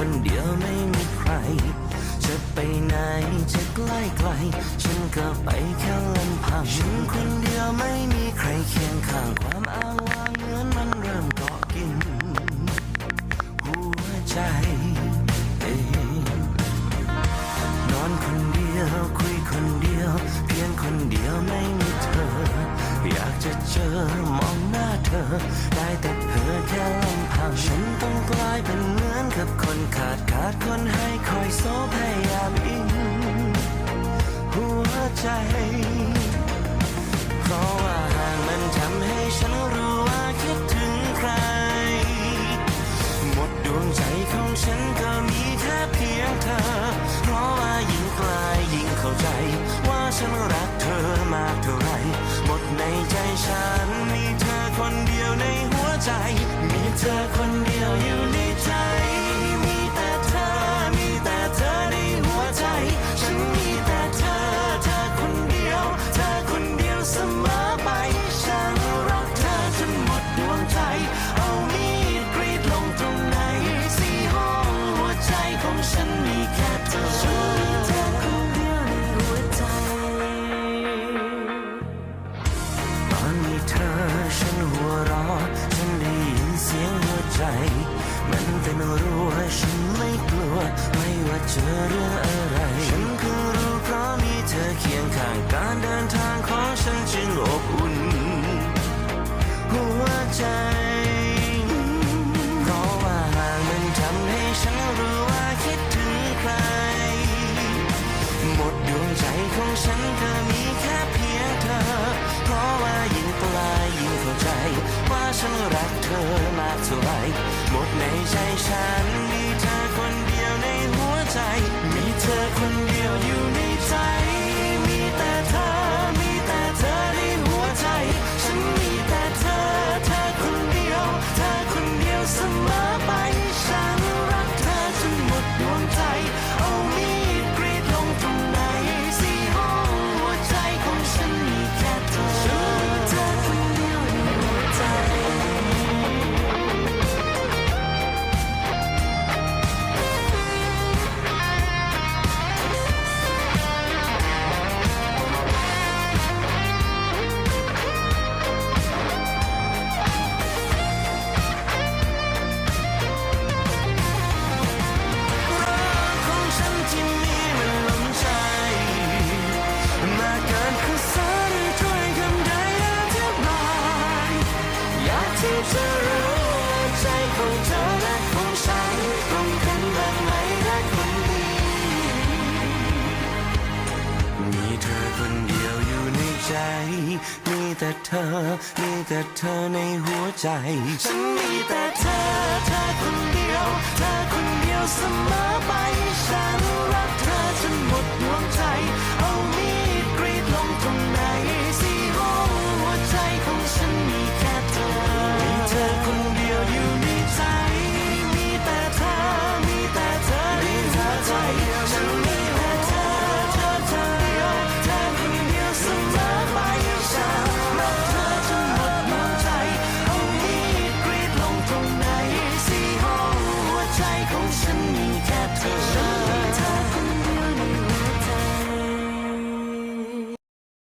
คนเดียวไม่มีใคร จะไปไหนจะใกล้ไกล ฉันก็ไปแค่ลำพัง จะเจอมองหน้าเธอ ได้แต่เพ้อแค่ลำพัง ฉันต้องกลายเป็นเหมือนกับคนขาดขาดคนให้คอยโซพยายามอิงหัวใจ เพราะว่าห่างมันทำให้ฉันรู้ว่าคิดถึงใคร หมดดวงใจของฉันก็มีแค่เพียงเธอ เพราะว่ายิ่งไกลยิ่งเข้าใจ ว่าฉันรักเธอมากเท่า ใจฉัน มีเธอคนเดียวในหัวใจ มีเธอคนเดียวอยู่ในใจ ใจ มันเป็นรั้วฉันไม่กลัว ไม่ว่าเจอเรื่องอะไร ฉันคือรู้เพราะมีเธอเคียงข้างการเดิน ที่จะรู้ใจของเธอและของฉันตรงกันบ้างไหมรักคนดีมีเธอคนเดียวอยู่ในใจ มีแต่เธอ มีแต่เธอในหัวใจ ฉันมีแต่เธอ เธอคนเดียว เธอคนเดียวเสมอไป ฉันรักเธอจนหมดดวงใจ